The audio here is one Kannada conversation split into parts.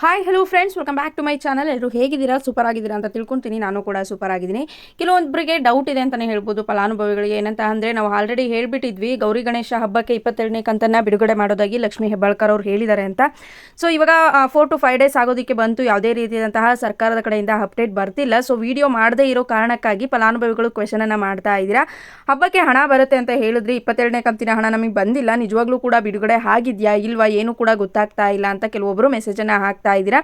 Hi hello friends welcome back to my channel ಎಲ್ಲರೂ ಹೇಗಿದ್ದೀರಾ? ಸೂಪರ್ ಆಗಿದ್ದೀರಾ ಅಂತ ತಿಳ್ಕೊತೀನಿ. ನಾನು ಕೂಡ ಸೂಪರ್ ಆಗಿದ್ದೀನಿ. ಕೆಲವೊಬ್ಬರಿಗೆ ಡೌಟ್ ಇದೆ ಅಂತಲೇ ಹೇಳ್ಬೋದು. ಫಲಾನುಭವಿಗಳಿಗೆ ಏನಂತ ಅಂದರೆ ನಾವು ಆಲ್ರೆಡಿ ಹೇಳಿಬಿಟ್ಟಿದ್ವಿ. ಗೌರಿ ಗಣೇಶ ಹಬ್ಬಕ್ಕೆ ಇಪ್ಪತ್ತೆರಡನೇ ಕಂತನ್ನು ಬಿಡುಗಡೆ ಮಾಡೋದಾಗಿ ಲಕ್ಷ್ಮಿ ಹೆಬ್ಬಾಳ್ಕರ್ ಅವ್ರು ಹೇಳಿದ್ದಾರೆ ಅಂತ. ಸೊ ಇವಾಗ ಫೋರ್ ಟು ಫೈವ್ ಡೇಸ್ ಆಗೋದಕ್ಕೆ ಬಂತು. ಯಾವುದೇ ರೀತಿಯಾದಂತಹ ಸರ್ಕಾರದ ಕಡೆಯಿಂದ ಅಪ್ಡೇಟ್ ಬರ್ತಿಲ್ಲ. ಸೊ ವಿಡಿಯೋ ಮಾಡದೇ ಇರೋ ಕಾರಣಕ್ಕಾಗಿ ಫಲಾನುಭವಿಗಳು ಕ್ವೆಶನನ್ನು ಮಾಡ್ತಾ ಇದ್ದೀರಾ? ಹಬ್ಬಕ್ಕೆ ಹಣ ಬರುತ್ತೆ ಅಂತ ಹೇಳಿದ್ರಿ ಇಪ್ಪತ್ತೆರಡನೇ ಕಂತಿನ ಹಣ ನಮಗೆ ಬಂದಿಲ್ಲ. ನಿಜವಾಗ್ಲೂ ಕೂಡ ಬಿಡುಗಡೆ ಆಗಿದೆಯಾ? ಇಲ್ವಾ? ಏನು ಕೂಡ ಗೊತ್ತಾಗ್ತಾ ಇಲ್ಲ ಅಂತ ಕೆಲವೊಬ್ಬರು ಮೆಸೇಜನ್ನು ಹಾಕ್ತಾ ಇದ್ದೀರಾ?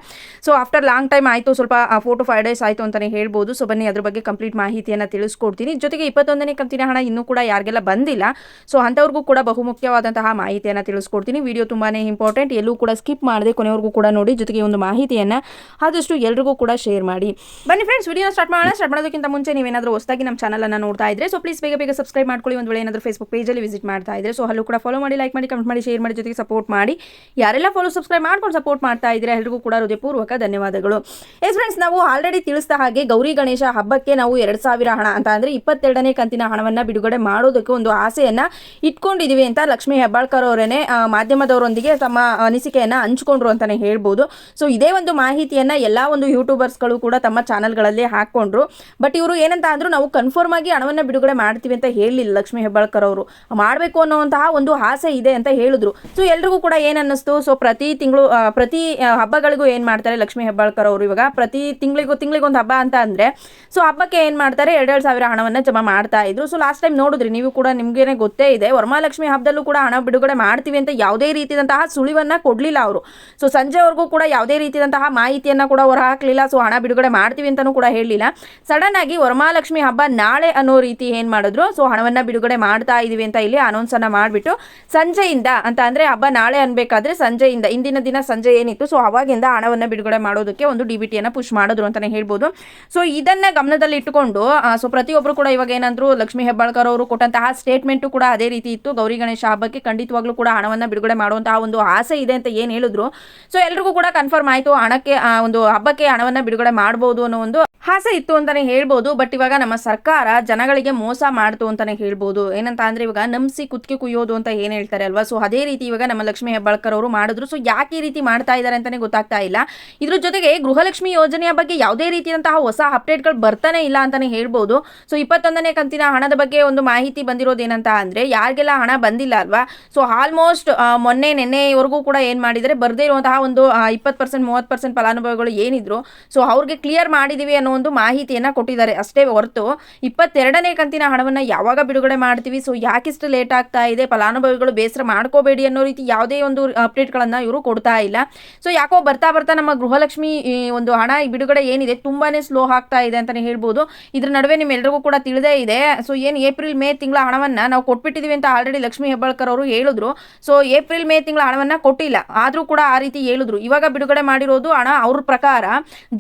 ಸೊ ಆಫ್ಟರ್ ಲಾಂಗ್ ಟೈಮ್ ಆಯಿತು, ಸ್ವಲ್ಪ ಫೋರ್ ಟು ಫೈವ್ ಡೇಸ್ ಆಯಿತು ಅಂತಲೇ ಹೇಳ್ಬೋದು. ಸೊ ಬನ್ನಿ, ಅದ್ರ ಬಗ್ಗೆ ಕಂಪ್ಲೀಟ್ ಮಾಹಿತಿಯನ್ನು ತಿಳಿಸ್ಕೊಡ್ತೀನಿ. ಜೊತೆಗೆ ಇಪ್ಪತ್ತೊಂದನೇ ಕಂತಿನ ಹಣ ಇನ್ನೂ ಕೂಡ ಯಾರಿಗೆಲ್ಲ ಬಂದಿಲ್ಲ ಸೊ ಅಂಥವ್ರಿಗೂ ಕೂಡ ಬಹುಮುಖ್ಯವಾದಂತಹ ಮಾಹಿತಿಯನ್ನು ತಿಳಿಸ್ಕೊಡ್ತೀನಿ. ವಿಡಿಯೋ ತುಂಬಾ ಇಂಪಾರ್ಟೆಂಟ್ ಎಲ್ಲೂ ಕೂಡ ಸ್ಕಿಪ್ ಮಾಡದೆ ಕೊನೆವರೆಗೂ ಕೂಡ ನೋಡಿ, ಜೊತೆಗೆ ಒಂದು ಮಾಹಿತಿಯನ್ನು ಆದಷ್ಟು ಎಲ್ರಿಗೂ ಕೂಡ ಶೇರ್ ಮಾಡಿ. ಬನ್ನಿ ಫ್ರೆಂಡ್ಸ್ ವಿಡಿಯೋ ಸ್ಟಾರ್ಟ್ ಮಾಡೋಣ. ಸ್ಟಾರ್ಟ್ ಮಾಡೋದಕ್ಕಿಂತ ಮುಂಚೆ ನೀವೇನಾದರೂ ಹೊಸದಾಗಿ ನಮ್ಮ ಚಾನಲನ್ನು ನೋಡ್ತಾ ಇದ್ರೆ ಸೊ ಪ್ಲೀಸ್ ಬೇಗ ಬೇಗ ಸಬ್ಸ್ಕ್ರೈಬ್ ಮಾಡ್ಕೊಳ್ಳಿ. ಒಂದು ವೇಳೆ ಏನಾದರೂ ಫೇಸ್ಬುಕ್ ಪೇಜಲ್ಲಿ ವಿಸಿಟ್ ಮಾಡ್ತಾ ಇದ್ರೆ ಸೊ ಅಲ್ಲೂ ಕೂಡ ಫಾಲೋ ಮಾಡಿ ಲೈಕ್ ಮಾಡಿ ಕಮೆಂಟ್ ಮಾಡಿ ಶೇರ್ ಮಾಡಿ, ಜೊತೆಗೆ ಸಪೋರ್ಟ್ ಮಾಡಿ. ಯಾರೆಲ್ಲ ಫಾಲೋ ಸಬ್ಸ್ಕ್ರೈಬ್ ಮಾಡ್ಕೊಂಡು ಸಪೋರ್ಟ್ ಮಾಡ್ತಾ ಇದ್ರೆ ಎಲ್ರಿಗೂ ಕೂಡ ಹೃದಯಪೂರ್ವಕ ಧನ್ಯವಾದಗಳು. ಎಸ್ ಫ್ರೆಂಡ್ಸ್ ನಾವು ಆಲ್ರೆಡಿ ತಿಳಿಸಿದ ಹಾಗೆ ಗೌರಿ ಗಣೇಶ ಹಬ್ಬಕ್ಕೆ ನಾವು ಎರಡು ಸಾವಿರ ಹಣ ಅಂತ ಅಂದ್ರೆ ಇಪ್ಪತ್ತೆರಡನೇ ಕಂತಿನ ಹಣವನ್ನು ಬಿಡುಗಡೆ ಮಾಡೋದಕ್ಕೆ ಒಂದು ಆಸೆಯನ್ನು ಇಟ್ಕೊಂಡಿದೀವಿ ಅಂತ ಲಕ್ಷ್ಮೀ ಹೆಬ್ಬಾಳ್ಕರ್ ಅವರೇನೆ ಮಾಧ್ಯಮದವರೊಂದಿಗೆ ತಮ್ಮ ಅನಿಸಿಕೆಯನ್ನು ಹಂಚಿಕೊಂಡ್ರು ಅಂತಲೇ ಹೇಳ್ಬೋದು. ಸೊ ಇದೇ ಒಂದು ಮಾಹಿತಿಯನ್ನು ಎಲ್ಲ ಒಂದು ಯೂಟ್ಯೂಬರ್ಸ್ಗಳು ಕೂಡ ತಮ್ಮ ಚಾನಲ್ಗಳಲ್ಲಿ ಹಾಕೊಂಡ್ರು ಬಟ್ ಇವರು ಏನಂತ ಅಂದ್ರು ನಾವು ಕನ್ಫರ್ಮ್ ಆಗಿ ಹಣವನ್ನು ಬಿಡುಗಡೆ ಮಾಡ್ತೀವಿ ಅಂತ ಹೇಳಲಿಲ್ಲ ಲಕ್ಷ್ಮೀ ಹೆಬ್ಬಾಳ್ಕರ್ ಅವರು. ಮಾಡಬೇಕು ಅನ್ನುವಂತಹ ಒಂದು ಆಸೆ ಇದೆ ಅಂತ ಹೇಳಿದ್ರು. ಸೊ ಎಲ್ರಿಗೂ ಕೂಡ ಏನು ಅನ್ನಿಸ್ತು? ಸೊ ಪ್ರತಿ ತಿಂಗಳು ಪ್ರತಿ ಆ, ಹಬ್ಬಗಳಿಗೂ ಏನು ಮಾಡ್ತಾರೆ? ಲಕ್ಷ್ಮೀ ಹೆಬ್ಬಾಳ್ಕರ್ ಅವರು ಇವಾಗ ಪ್ರತಿ ತಿಂಗಳಿಗೂ ತಿಂಗಳಿಗೊಂದು ಹಬ್ಬ ಅಂತ ಅಂದರೆ ಸೊ ಹಬ್ಬಕ್ಕೆ ಏನು ಮಾಡ್ತಾರೆ? ಎರಡೆರಡು ಸಾವಿರ ಹಣವನ್ನು ಜಮಾ ಮಾಡ್ತಾ ಇದ್ರು. ಸೊ ಲಾಸ್ಟ್ ಟೈಮ್ ನೋಡಿದ್ರಿ, ನೀವು ಕೂಡ ನಿಮಗೇನೆ ಗೊತ್ತೇ ಇದೆ, ವರಮಹಾಲಕ್ಷ್ಮಿ ಹಬ್ಬದಲ್ಲೂ ಕೂಡ ಹಣ ಬಿಡುಗಡೆ ಮಾಡ್ತೀವಿ ಅಂತ ಯಾವುದೇ ರೀತಿಯಾದಂತಹ ಸುಳಿವನ್ನು ಕೊಡಲಿಲ್ಲ ಅವರು. ಸೊ ಸಂಜೆವರೆಗೂ ಕೂಡ ಯಾವುದೇ ರೀತಿಯಾದಂತಹ ಮಾಹಿತಿಯನ್ನು ಕೂಡ ಹೊರ ಹಾಕಲಿಲ್ಲ ಸೊ ಹಣ ಬಿಡುಗಡೆ ಮಾಡ್ತೀವಿ ಅಂತಲೂ ಕೂಡ ಹೇಳಲಿಲ್ಲ. ಸಡನ್ ಆಗಿ ವರಮಹಾಲಕ್ಷ್ಮಿ ಹಬ್ಬ ನಾಳೆ ಅನ್ನೋ ರೀತಿ ಏನು ಮಾಡಿದ್ರು ಸೊ ಹಣವನ್ನು ಬಿಡುಗಡೆ ಮಾಡ್ತಾ ಇದೀವಿ ಅಂತ ಇಲ್ಲಿ ಅನೌನ್ಸ್ ಅನ್ನ ಮಾಡಿಬಿಟ್ಟು, ಸಂಜೆಯಿಂದ ಅಂತ ಅಂದರೆ ಹಬ್ಬ ನಾಳೆ ಅನ್ಬೇಕಾದ್ರೆ ಸಂಜೆಯಿಂದ, ಇಂದಿನ ದಿನ ಸಂಜೆ ಏನಿತ್ತು ಸೊ ಅವಾಗಿಂದ ಹಣವನ್ನು ಬಿಡುಗಡೆ ಮಾಡೋದಕ್ಕೆ ಒಂದು ಡಿ ಬಿ ಟಿಯನ್ನು ಪುಷ್ ಮಾಡಿದ್ರು ಅಂತಲೇ ಹೇಳ್ಬೋದು. ಸೊ ಇದನ್ನ ಗಮನದಲ್ಲಿ ಇಟ್ಟುಕೊಂಡು ಸೊ ಪ್ರತಿಯೊಬ್ಬರು ಕೂಡ ಇವಾಗ ಏನಂದ್ರು, ಲಕ್ಷ್ಮೀ ಹೆಬ್ಬಾಳ್ಕರ್ ಅವರು ಕೊಟ್ಟಂತಹ ಸ್ಟೇಟ್ಮೆಂಟು ಕೂಡ ಅದೇ ರೀತಿ ಇತ್ತು. ಗೌರಿ ಗಣೇಶ ಹಬ್ಬಕ್ಕೆ ಖಂಡಿತವಾಗ್ಲೂ ಕೂಡ ಹಣವನ್ನು ಬಿಡುಗಡೆ ಮಾಡುವಂತಹ ಒಂದು ಆಸೆ ಇದೆ ಅಂತ ಏನು ಹೇಳಿದ್ರು. ಸೊ ಎಲ್ರಿಗೂ ಕೂಡ ಕನ್ಫರ್ಮ್ ಆಯಿತು, ಹಣಕ್ಕೆ ಒಂದು ಹಬ್ಬಕ್ಕೆ ಹಣವನ್ನು ಬಿಡುಗಡೆ ಮಾಡಬಹುದು ಅನ್ನೋ ಒಂದು ಆಸೆ ಇತ್ತು ಅಂತಾನೆ ಹೇಳ್ಬೋದು. ಬಟ್ ಇವಾಗ ನಮ್ಮ ಸರ್ಕಾರ ಜನಗಳಿಗೆ ಮೋಸ ಮಾಡ್ತು ಅಂತಾನೆ ಹೇಳ್ಬೋದು. ಏನಂತ ಅಂದ್ರೆ ಇವಾಗ ನಂಬಿಸಿ ಕುತ್ತಿಗೆ ಕುಯ್ಯೋದು ಅಂತ ಏನು ಹೇಳ್ತಾರೆ ಅಲ್ವಾ? ಸೊ ಅದೇ ರೀತಿ ಇವಾಗ ನಮ್ಮ ಲಕ್ಷ್ಮೀ ಹೆಬ್ಬಾಳ್ಕರ್ ಅವರು ಮಾಡಿದ್ರು. ಸೊ ಯಾಕೆ ಈ ರೀತಿ ಮಾಡ್ತಾ ಇದ್ದಾರೆ ಅಂತಾನೆ ಗೊತ್ತಾಗ್ತಾ ಇಲ್ಲ. ಇದ್ರ ಜೊತೆಗೆ ಗೃಹಲಕ್ಷ್ಮಿ ಯೋಜನೆಯ ಬಗ್ಗೆ ಯಾವುದೇ ರೀತಿಯಂತಹ ಹೊಸ ಅಪ್ಡೇಟ್ಗಳು ಬರ್ತಾನೆ ಇಲ್ಲ ಅಂತಾನೆ ಹೇಳ್ಬೋದು. ಸೊ, ಇಪ್ಪತ್ತೊಂದನೇ ಕಂತಿನ ಹಣದ ಬಗ್ಗೆ ಒಂದು ಮಾಹಿತಿ ಬಂದಿರೋದೇನಂತ ಅಂದ್ರೆ, ಯಾರಿಗೆಲ್ಲ ಹಣ ಬಂದಿಲ್ಲ ಅಲ್ವಾ? ಸೊ ಆಲ್ಮೋಸ್ಟ್ ಮೊನ್ನೆ, ನಿನ್ನೆವರೆಗೂ ಕೂಡ ಏನ್ ಮಾಡಿದರೆ ಬರ್ದೇ ಇರುವಂತಹ ಒಂದು ಇಪ್ಪತ್ತು ಪರ್ಸೆಂಟ್ ಮೂವತ್ತು ಪರ್ಸೆಂಟ್ ಫಲಾನುಭವಿಗಳು ಏನಿದ್ರು, ಸೊ, ಅವ್ರಿಗೆ ಕ್ಲಿಯರ್ ಮಾಡಿದೀವಿ ಅನ್ನೋ ಒಂದು ಮಾಹಿತಿಯನ್ನ ಕೊಟ್ಟಿದ್ದಾರೆ. ಅಷ್ಟೇ ಹೊರತು, ಇಪ್ಪತ್ತೆರಡನೇ ಕಂತಿನ ಹಣವನ್ನ ಯಾವಾಗ ಬಿಡುಗಡೆ ಮಾಡ್ತೀವಿ? ಸೊ, ಯಾಕಿಷ್ಟು ಲೇಟ್ ಆಗ್ತಾ ಇದೆ? ಫಲಾನುಭವಿಗಳು ಬೇಸರ ಮಾಡ್ಕೋಬೇಡಿ ಅನ್ನೋ ರೀತಿ ಯಾವುದೇ ಒಂದು ಅಪ್ಡೇಟ್ಗಳನ್ನ ಇವರು ಕೊಡ್ತಾ ಇಲ್ಲ. ಸೊ, ಯಾಕೋ ಬರ್ತಾ ಬರ್ತಾ ನಮ್ಮ ಗೃಹಲಕ್ಷ್ಮಿ ಒಂದು ಹಣ ಬಿಡುಗಡೆ ಏನಿದೆ ತುಂಬಾನೇ ಸ್ಲೋ ಆಗ್ತಾ ಇದೆ ಅಂತಾನೆ ಹೇಳ್ಬೋದು. ಇದ್ರ ನಡುವೆ ನಿಮ್ಮೆಲ್ಲರಿಗೂ ಕೂಡ ತಿಳಿದೇ ಇದೆ. ಸೊ ಏನು ಏಪ್ರಿಲ್, ಮೇ ತಿಂಗಳ ಹಣವನ್ನ ನಾವು ಕೊಟ್ಬಿಟ್ಟಿದೀವಿ ಅಂತ ಆಲ್ರೆಡಿ ಲಕ್ಷ್ಮೀ ಹೆಬ್ಬಾಳ್ಕರ್ ಅವರು ಹೇಳಿದ್ರು. ಸೊ ಏಪ್ರಿಲ್, ಮೇ ತಿಂಗಳ ಹಣವನ್ನ ಕೊಟ್ಟಿಲ್ಲ. ಆದ್ರೂ ಕೂಡ ಆ ರೀತಿ ಹೇಳಿದ್ರು. ಇವಾಗ ಬಿಡುಗಡೆ ಮಾಡಿರೋದು ಹಣ ಅವ್ರ ಪ್ರಕಾರ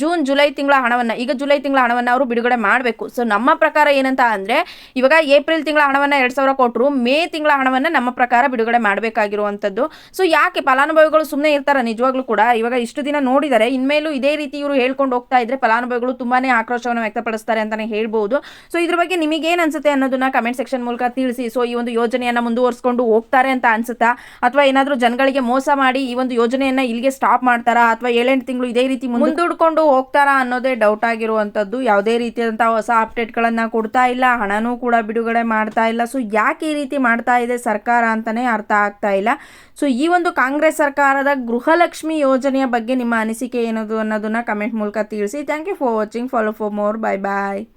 ಜೂನ್, ಜುಲೈ ತಿಂಗಳ ಹಣವನ್ನ. ಈಗ ಜುಲೈ ತಿಂಗಳ ಹಣವನ್ನ ಅವರು ಬಿಡುಗಡೆ ಮಾಡಬೇಕು. ಸೊ ನಮ್ಮ ಪ್ರಕಾರ ಏನಂತ ಅಂದ್ರೆ, ಇವಾಗ ಏಪ್ರಿಲ್ ತಿಂಗಳ ಹಣವನ್ನ ಎರಡ್ ಸಾವಿರ ಕೊಟ್ಟರು ಮೇ ತಿಂಗಳ ಹಣವನ್ನ ನಮ್ಮ ಪ್ರಕಾರ ಬಿಡುಗಡೆ ಮಾಡಬೇಕಾಗಿರುವಂಥದ್ದು ಸೊ ಯಾಕೆ ಫಲಾನುಭವಿಗಳು ಸುಮ್ಮನೆ ಇರ್ತಾರ? ನಿಜವಾಗ್ಲೂ ಕೂಡ ಇವಾಗ ಇಷ್ಟು ದಿನ ನೋಡಿದರೆ, ಇನ್ಮೇಲೂ ಇದೇ ರೀತಿ ಇವರು ಹೇಳ್ಕೊಂಡು ಹೋಗ್ತಾ ಇದ್ರೆ ಫಲಾನುಭವಿಗಳು ತುಂಬಾನೇ ಆಕ್ರೋಶವನ್ನು ವ್ಯಕ್ತಪಡಿಸ್ತಾರೆ ಅಂತಾನೆ ಹೇಳ್ಬೋದು. ಸೊ ಇದ್ರ ಬಗ್ಗೆ ನಿಮಗೇನು ಅನ್ಸುತ್ತೆ ಅನ್ನೋದನ್ನ ಕಮೆಂಟ್ ಸೆಕ್ಷನ್ ಮೂಲಕ ತಿಳಿಸಿ. ಸೊ ಈ ಒಂದು ಯೋಜನೆಯನ್ನ ಮುಂದುವರಿಸಿಕೊಂಡು ಹೋಗ್ತಾರೆ ಅಂತ ಅನ್ಸುತ್ತಾ? ಅಥವಾ ಏನಾದರೂ ಜನಗಳಿಗೆ ಮೋಸ ಮಾಡಿ ಈ ಒಂದು ಯೋಜನೆಯನ್ನ ಇಲ್ಲಿಗೆ ಸ್ಟಾಪ್ ಮಾಡ್ತಾರಾ? ಅಥವಾ ಏಳೆಂಟು ತಿಂಗಳು ಇದೇ ರೀತಿ ಮುಂದೂಡ್ಕೊಂಡು ಹೋಗ್ತಾರಾ ಅನ್ನೋದೇ ಡೌಟ್ ಆಗಿರುವಂಥದ್ದು. ಯಾವುದೇ ರೀತಿಯಾದಂತಹ ಹೊಸ ಅಪ್ಡೇಟ್ಗಳನ್ನ ಕೊಡ್ತಾ ಇಲ್ಲ. ಹಣನೂ ಕೂಡ ಬಿಡುಗಡೆ ಮಾಡ್ತಾ ಇಲ್ಲ. ಸೊ ಯಾಕೆ ಈ ರೀತಿ ಮಾಡ್ತಾ ಇದೆ ಸರ್ಕಾರ ಅಂತಾನೆ ಅರ್ಥ ಆಗ್ತಾ ಇಲ್ಲ. ಸೊ ಈ ಒಂದು ಕಾಂಗ್ರೆಸ್ ಸರ್ಕಾರದ ಗೃಹಲಕ್ಷ್ಮಿ ಯೋಜನೆಯ ಬಗ್ಗೆ ನಿಮ್ಮ ಅನಿಸಿಕೆ ಏನದು ಅನ್ನೋದನ್ನ ಕಮೆಂಟ್ ಮೂಲಕ ತಿಳಿಸಿ. Thank you for watching follow for more bye bye